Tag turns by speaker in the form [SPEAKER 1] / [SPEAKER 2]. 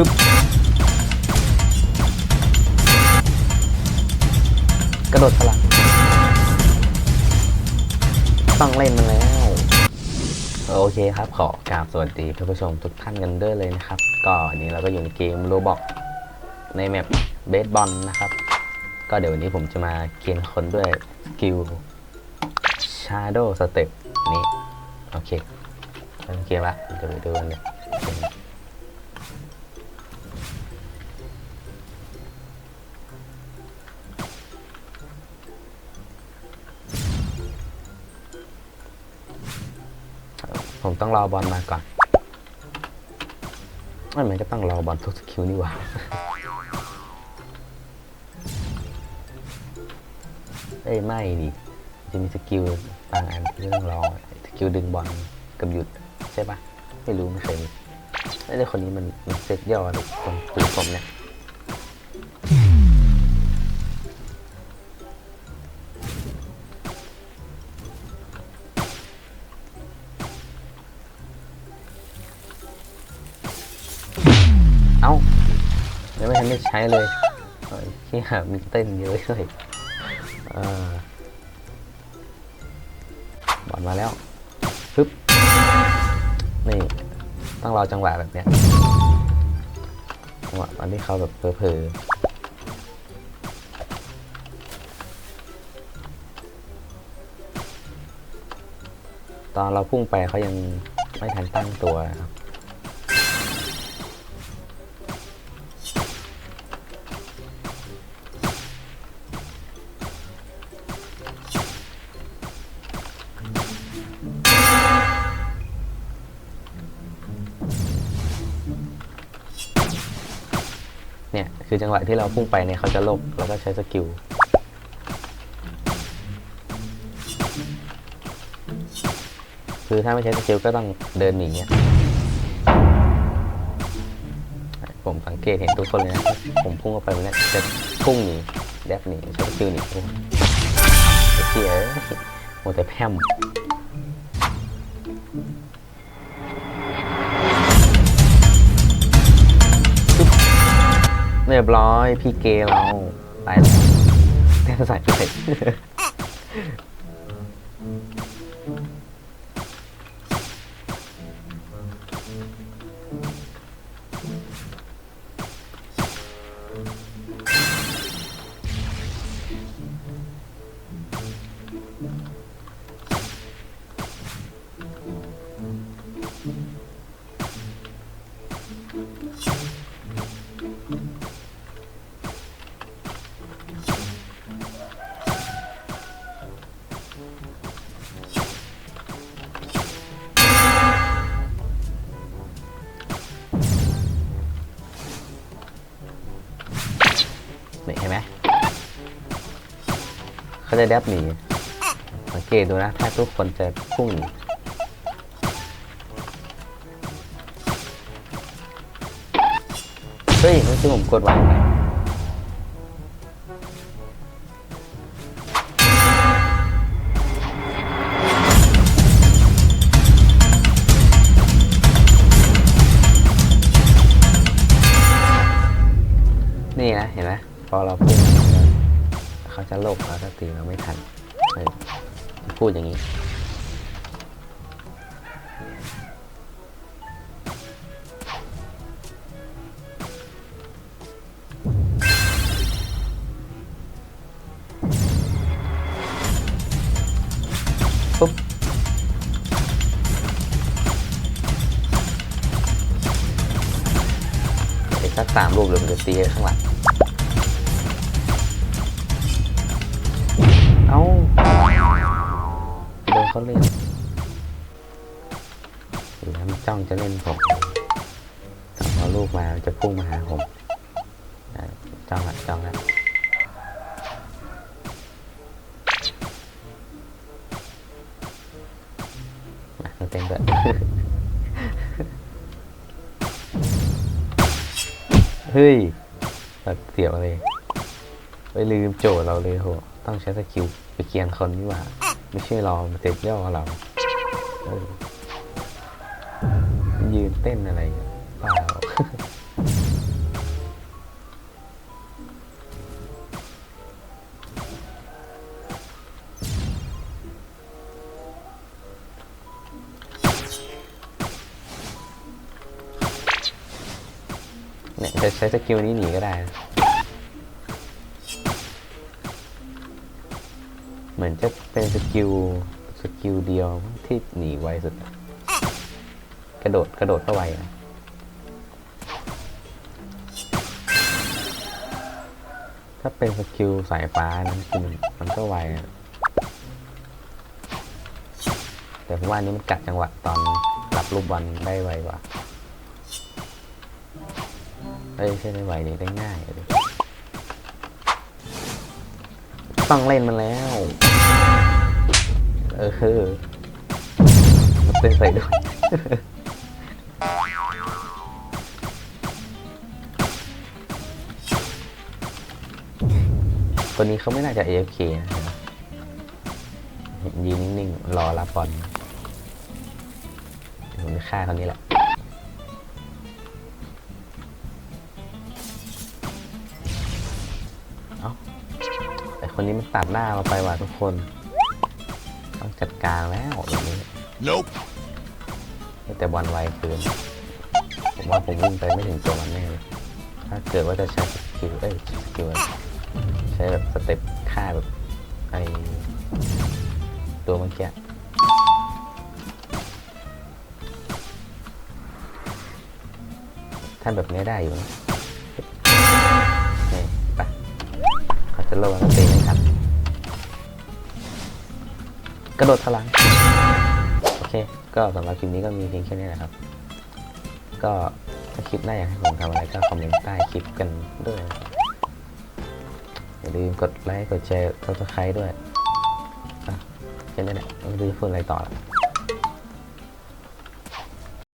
[SPEAKER 1] ึบกระโดดพลังต้องเล่นมันแล้ว โอเคครับขอกราบสวัสดีท่านผู้ชมทุกท่านกันด้วยเลยนะครับ ก็วันนี้เราก็อยู่ในเกมโรบอกในแมปเบสบอลนะครับ ก็เดี๋ยววันนี้ผมจะมาเกียนคนด้วยสกิล Shadow Step นี้ โอเคเริ่มเกมละเดี๋ยวไปดูกันเลย ผมต้องรอบอลมาก่อนไม่มันก็ต้องรอบอลทุกสกิลนี่หว่าเอ้ยไม่ดิจะมีสกิลบางอันที่ต้องรอสกิลดึงบอลกับหยุดใช่ปะไม่รู้ไม่เคยมีไอ้คนนี้มันมันเซ็ตย่อเลยตรงปืนผมเนี่ย ใช้เลยเฮ้ยเฮียมีเต้นเยอะเลยเออบอลมาแล้วปึ๊บนี่ต้องรอจังหวะแบบเนี้ยจังหวะตอนที่เขาแบบเผลอๆตอนเราพุ่งไปเขายังไม่ทันตั้งตัวครับ เนี่ยคือจังหวะที่เราพุ่งไปเนี่ยเขาจะลบแล้วก็ใช้สกิลคือถ้าไม่ใช้สกิลก็ต้องเดินหนีเนี่ยผมสังเกตเห็นทุกคนเลยนะผมพุ่งเข้าไปเนี่ยจะพุ่งหนีแดบหนีใช้สกิลหนีพุ่งไอ้เสียโมวแต่แพม เรียบร้อยพี่เกเราไปแล้วแต้นใส่ไป เขาจะแดบหนีสังเกตดูนะถ้าทุกคนจะพุ่งหนีเฮ้ยไม่ใช่ผมกดวางไงนี่นะ เห็นไหมพอเราพุ่ง เขาจะโลกเราจะตีเราไม่ทันพูดอย่างนี้ปุ๊บอีกสักสามรูปเดี๋ยวมันจะตีข้างหลัง เอ้าโดนเขาเล่นอยู่แล้วมันจ้องจะเล่นผมแต่พอลูกมาจะพุ่งมาหาผมจ้องละจ้องละมาเต้นด้วยเฮ้ยเสียวเลย ไปลืมโจทย์เราเลยโห ต้องใช้สกิลไปเกียนคนนี่ว่า ไม่ใช่เรอมาเซ็ตย่อเรายืนเต้นอะไรเปล่าเนี่ยจะใช้สกิลนี้หนีก็ได้ เหมือนจะเป็นสกิลสกิลเดียวที่หนีไวสุด กระโดดกระโดดก็ไวนะถ้าเป็นสกิลสายฟ้านั้นคือมันมันก็ไวนะแต่ผมว่านี้มันกัดจังหวะตอนรับลูกบอลได้ไวกว่าเอ้ยใช่ได้ไวนี่ได้ง่ายเลย ต้องเล่นมันแล้ว เออคือมันเต้นใส่ด้วยตัวนี้เขาไม่น่าจะ AFK นะครับยืนนิ่งๆ รอรับบอลผมจะฆ่าคนนี้แหละเอ้า แต่คนนี้มันตัดหน้าเราไปว่ะทุกคน ต้องจัดการแล้วอย่างนี้
[SPEAKER 2] Nope.
[SPEAKER 1] แต่บอลไวเกินผมว่าผมวิ่งไปไม่ถึงตัวมันแน่เลยถ้าเกิดว่าจะใช้สกิลเอ้ยสกิลอะไรใช้แบบสเต็ปฆ่าแบบไอตัวเมื่อกี้ท่านแบบนี้ได้อยู่นะ จะโลแล้วก็เตะไม่ทัน กระโดดพลังโอเค ก็สำหรับคลิปนี้ก็มีเพียงแค่นี้แหละครับ ก็ถ้าคลิปหน้าอยากให้ผมทำอะไรก็คอมเมนต์ใต้คลิปกันด้วยอย่าลืมกดไลค์กดแชร์กดซับสไครต์ด้วยอะแค่นี้แหละไม่รู้จะพูดอะไรต่อละ